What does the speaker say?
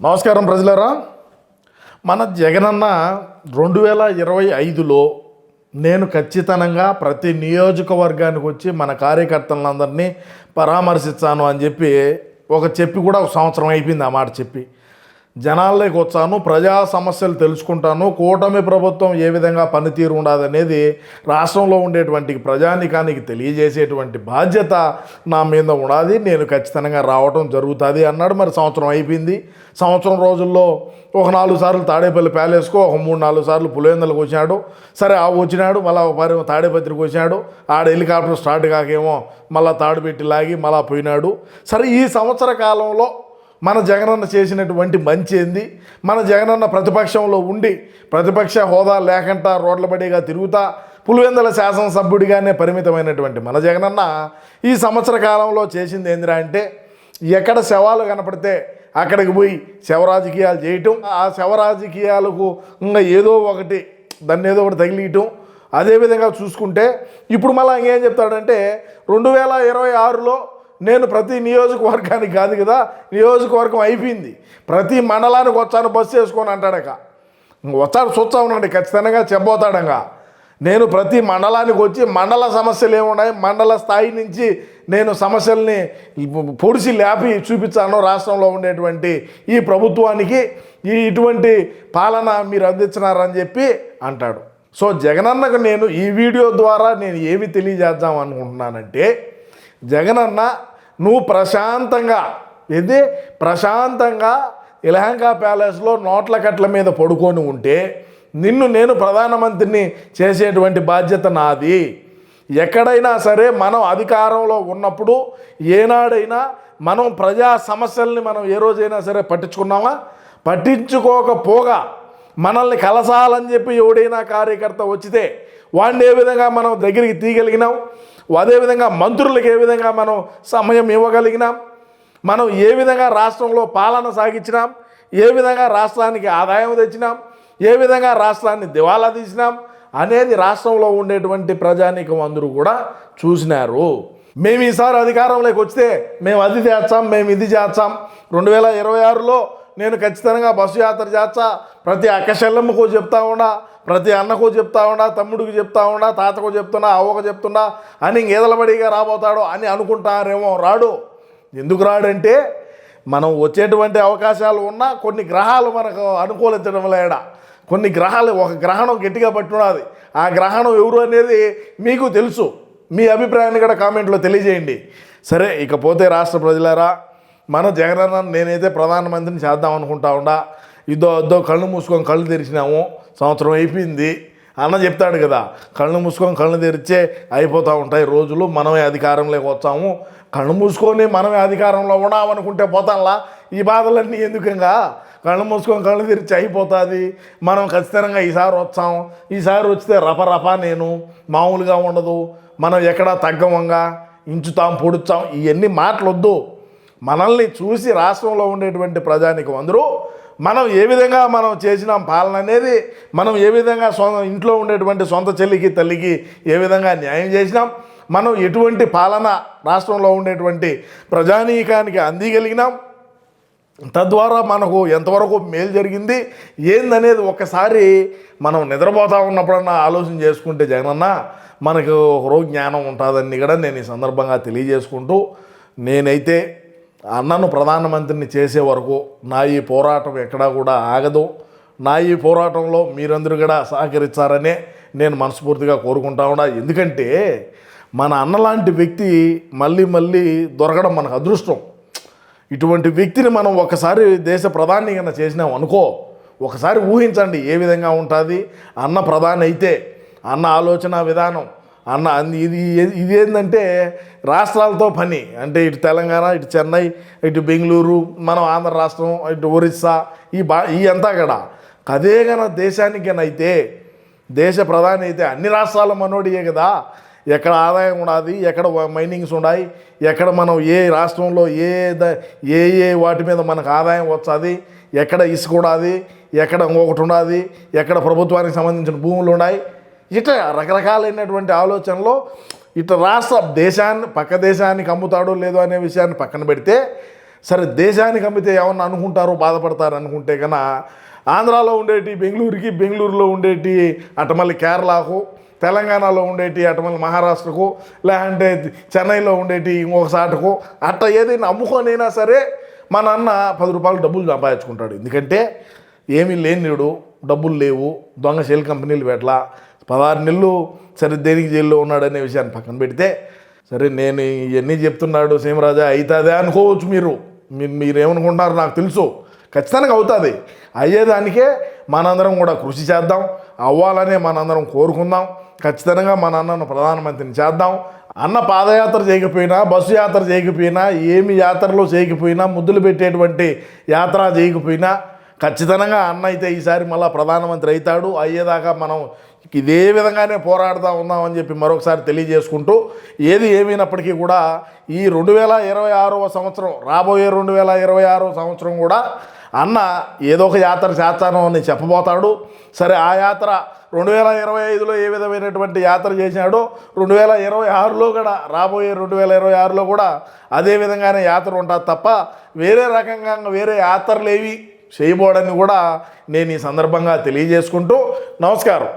నమస్కారం ప్రజలరా. మన జగనన్న రెండు వేల ఇరవై ఐదులో నేను ఖచ్చితంగా ప్రతి నియోజకవర్గానికి వచ్చి మన కార్యకర్తలందరినీ పరామర్శించాను అని చెప్పి ఒక చెప్పి కూడా ఒక సంవత్సరం అయిపోయింది ఆ మాట చెప్పి. జనాల్లోకి వచ్చాను ప్రజా సమస్యలు తెలుసుకుంటాను కూటమి ప్రభుత్వం ఏ విధంగా పనితీరు ఉండదనేది రాష్ట్రంలో ఉండేటువంటి ప్రజానికానికి తెలియజేసేటువంటి బాధ్యత నా మీద ఉండాలి. నేను ఖచ్చితంగా రావటం జరుగుతుంది అన్నాడు. మరి సంవత్సరం అయిపోయింది. సంవత్సరం రోజుల్లో ఒక నాలుగు సార్లు తాడేపల్లి ప్యాలెస్కో ఒక మూడు నాలుగు సార్లు పులివెందులకు వచ్చినాడు. సరే ఆ వచ్చినాడు మళ్ళీ ఒక పరి తాడేపత్రికి వచ్చినాడు. ఆడ హెలికాప్టర్ స్టార్ట్ కాకేమో మళ్ళీ తాడు పెట్టి లాగి మళ్ళీ పోయినాడు. సరే ఈ సంవత్సర కాలంలో మన జగనన్న చేసినటువంటి మంచి ఏంది? మన జగనన్న ప్రతిపక్షంలో ఉండి ప్రతిపక్ష హోదా లేకుండా రోడ్ల బడిగా తిరుగుతా పులివెందుల శాసనసభ్యుడిగానే పరిమితమైనటువంటి మన జగనన్న ఈ సంవత్సర కాలంలో చేసింది ఏందిరా అంటే ఎక్కడ శవాలు కనపడితే అక్కడికి పోయి శవరాజకీయాలు చేయటం ఆ శవ రాజకీయాలకు ఇంకా ఏదో ఒకటి దాన్ని ఏదో ఒకటి తగిలియటం అదేవిధంగా చూసుకుంటే ఇప్పుడు మళ్ళీ ఇంకేం చెప్తాడంటే రెండు వేల ఇరవై ఆరులో నేను ప్రతి నియోజకవర్గానికి కాదు కదా నియోజకవర్గం అయిపోయింది. ప్రతి మండలానికి వచ్చాను బస్సు వేసుకొని అంటాడక. వచ్చాడు చూస్తా ఉన్నాడు ఖచ్చితంగా చెప్పబోతాడంగా. నేను ప్రతి మండలానికి వచ్చి మండల సమస్యలు ఏమున్నాయి మండల స్థాయి నుంచి నేను సమస్యల్ని పొడిచి లేపి చూపించాను రాష్ట్రంలో ఉండేటువంటి ఈ ప్రభుత్వానికి ఈ ఇటువంటి పాలన మీరు అందించినారని చెప్పి అంటాడు. సో జగనన్నకు నేను ఈ వీడియో ద్వారా నేను ఏమి తెలియజేద్దాం అనుకుంటున్నానంటే జగనన్న నువ్వు ప్రశాంతంగా ఇది ప్రశాంతంగా ఇలహంకా ప్యాలెస్లో నోట్ల కట్ల మీద పడుకొని ఉంటే నిన్ను నేను ప్రధానమంత్రిని చేసేటువంటి బాధ్యత నాది. ఎక్కడైనా సరే మనం అధికారంలో ఉన్నప్పుడు ఏనాడైనా మనం ప్రజా సమస్యల్ని మనం ఏ రోజైనా సరే పట్టించుకున్నామా? పట్టించుకోకపోగా మనల్ని కలసాలని చెప్పి ఎవడైనా కార్యకర్త వచ్చితే వాడిని ఏ విధంగా మనం దగ్గరికి తీయగలిగినాం? అదేవిధంగా మంత్రులకు ఏ విధంగా మనం సమయం ఇవ్వగలిగినాం? మనం ఏ విధంగా రాష్ట్రంలో పాలన సాగించినాం? ఏ విధంగా రాష్ట్రానికి ఆదాయం తెచ్చినాం? ఏ విధంగా రాష్ట్రాన్ని దివాలా తీసినాం? అనేది రాష్ట్రంలో ఉండేటువంటి ప్రజానీకం అందరూ కూడా చూసినారు. మేము ఈసారి అధికారంలోకి వస్తే మేము అది చేస్తాం మేము ఇది చేస్తాం. రెండు వేల ఇరవై ఆరులో నేను ఖచ్చితంగా బస్సు యాత్ర చేస్తా. ప్రతి అక్క చెల్లెమ్మకు చెప్తా ఉన్నా ప్రతి అన్నకు చెప్తా ఉన్నా తమ్ముడికి చెప్తా ఉన్నా తాతకు చెప్తున్నా అవ్వకు చెప్తున్నా అని ఇంకేదలబడిగా రాబోతాడు అని అనుకుంటారేమో రాడు. ఎందుకు రాడంటే మనం వచ్చేటువంటి అవకాశాలు ఉన్నా కొన్ని గ్రహాలు మనకు అనుకూలించడం లేడ? కొన్ని గ్రహాలు ఒక గ్రహణం గట్టిగా పట్టున్నది. ఆ గ్రహణం ఎవరు అనేది మీకు తెలుసు. మీ అభిప్రాయాన్ని కూడా కామెంట్లో తెలియజేయండి. సరే ఇకపోతే రాష్ట్ర ప్రజలారా మన జగనన్న నేనైతే ప్రధానమంత్రిని చేద్దాం అనుకుంటా ఉండా. ఇద్దో అద్దో కళ్ళు మూసుకొని కళ్ళు తెరిచినాము. సంవత్సరం అయిపోయింది. అన్న చెప్తాడు కదా కళ్ళు మూసుకొని కళ్ళు తెరిచే అయిపోతూ ఉంటాయి రోజులు. మనమే అధికారంలోకి వచ్చాము. కళ్ళు మూసుకొని మనమే అధికారంలో ఉన్నామనుకుంటే పోతాంలా? ఈ బాధలన్నీ ఎందుకంగా? కళ్ళు మూసుకొని కళ్ళు తెరిచి అయిపోతుంది. మనం ఖచ్చితంగా ఈసారి వచ్చాం. ఈసారి వచ్చితే రప నేను. మామూలుగా ఉండదు. మనం ఎక్కడా తగ్గమంగా ఇంచుతాం పొడుచాం ఇవన్నీ మాటలొద్దు. మనల్ని చూసి రాష్ట్రంలో ఉండేటువంటి ప్రజానికం అందరూ మనం ఏ విధంగా మనం చేసినాం పాలన అనేది మనం ఏ విధంగా సొంత ఇంట్లో ఉండేటువంటి సొంత చెల్లికి తల్లికి ఏ విధంగా న్యాయం చేసినాం మనం ఎటువంటి పాలన రాష్ట్రంలో ఉండేటువంటి ప్రజానీకానికి అందిగలిగినాం తద్వారా మనకు ఎంతవరకు మేలు జరిగింది ఏందనేది ఒక్కసారి మనం నిద్రపోతా ఉన్నప్పుడన్నా ఆలోచన చేసుకుంటే జగనన్న మనకు ఒకరోజు జ్ఞానం ఉంటుందని కూడా నేను ఈ సందర్భంగా తెలియజేసుకుంటూ నేనైతే అన్నను ప్రధానమంత్రిని చేసే వరకు నా ఈ పోరాటం ఎక్కడా కూడా ఆగదు. నా ఈ పోరాటంలో మీరందరూ కూడా సహకరించారనే నేను మనస్ఫూర్తిగా కోరుకుంటా ఉన్నా. ఎందుకంటే మన అన్న లాంటి వ్యక్తి మళ్ళీ మళ్ళీ దొరకడం మనకు అదృష్టం. ఇటువంటి వ్యక్తిని మనం ఒకసారి దేశ ప్రధాని కన్నా చేసినాం అనుకో ఒకసారి ఊహించండి ఏ విధంగా ఉంటుంది. అన్న ప్రధాని అయితే అన్న ఆలోచన విధానం అన్న ఇది ఇది ఏంటంటే రాష్ట్రాలతో పని. అంటే ఇటు తెలంగాణ ఇటు చెన్నై ఇటు బెంగళూరు మనం ఆంధ్ర రాష్ట్రం ఇటు ఒరిస్సా ఈ బా ఈ అంతా కూడా అదే గన దేశానికైతే దేశ ప్రధాని అయితే అన్ని రాష్ట్రాల మనోడియే కదా. ఎక్కడ ఆదాయం ఉన్నది ఎక్కడ మైనింగ్స్ ఉన్నాయి ఎక్కడ మనం ఏ రాష్ట్రంలో ఏ ద ఏ ఏ వాటి మీద మనకు ఆదాయం వచ్చాది ఎక్కడ ఇసుక ఉన్నది ఎక్కడ ఇంకొకటి ఉన్నది ఎక్కడ ప్రభుత్వానికి సంబంధించిన భూములు ఉన్నాయి ఇట్లా రకరకాలైనటువంటి ఆలోచనలో ఇటు రాష్ట్ర దేశాన్ని పక్క దేశానికి అమ్ముతాడో లేదో అనే విషయాన్ని పక్కన పెడితే సరే దేశానికి అమ్మితే ఏమన్నా అనుకుంటారో బాధపడతారు అనుకుంటే కన్నా ఆంధ్రాలో ఉండేటి బెంగళూరుకి బెంగళూరులో ఉండేటి అటమల్లి మళ్ళీ కేరళకు తెలంగాణలో ఉండేటి అటు మళ్ళీ మహారాష్ట్రకు లేదంటే చెన్నైలో ఉండేటి ఇంకొక సాటకు అట్ట ఏదైనా అమ్ముకొనైనా సరే మా నాన్న పది రూపాయలు డబ్బులు సంపాదించుకుంటాడు. ఎందుకంటే ఏమీ లేనిడు డబ్బులు లేవు దొంగ షెల్ కంపెనీలు పెట్టలా పదహారు నెలలు సరే దేనికి జైల్లో ఉన్నాడనే విషయాన్ని పక్కన పెడితే సరే నేను ఇవన్నీ చెప్తున్నాడు సీమరాజా అవుతుందే అనుకోవచ్చు మీరు. మీరు మీరేమనుకుంటున్నారు నాకు తెలుసు. ఖచ్చితంగా అవుతుంది. అయ్యేదానికే మనందరం కూడా కృషి చేద్దాం. అవ్వాలనే మనందరం కోరుకుందాం. ఖచ్చితంగా మన అన్నను ప్రధానమంత్రిని చేద్దాం. అన్న పాదయాత్ర చేయకపోయినా బస్సు యాత్ర చేయకపోయినా ఏమి యాత్రలో చేయకపోయినా ముద్దులు పెట్టేటువంటి యాత్ర చేయకపోయినా ఖచ్చితంగా అన్న అయితే ఈసారి మళ్ళీ ప్రధానమంత్రి అవుతాడు. అయ్యేదాకా మనం ఇదే విధంగానే పోరాడుతూ ఉందామని చెప్పి మరొకసారి తెలియజేసుకుంటూ ఏది ఏమైనప్పటికీ కూడా ఈ రెండు వేల ఇరవై ఆరవ సంవత్సరం రాబోయే రెండు వేల ఇరవై ఆరవ సంవత్సరం కూడా అన్న ఏదో ఒక యాత్ర చేస్తాను అని చెప్పబోతాడు. సరే ఆ యాత్ర రెండు వేల ఇరవై ఐదులో ఏ విధమైనటువంటి యాత్ర చేసినాడో రెండు వేల ఇరవై ఆరులో కూడా రాబోయే రెండు వేల ఇరవై ఆరులో కూడా అదే విధంగానే యాత్ర ఉంటుంది తప్ప వేరే రకంగా వేరే యాత్రలు ఏవి చేయబోడని కూడా నేను ఈ సందర్భంగా తెలియజేసుకుంటూ నమస్కారం.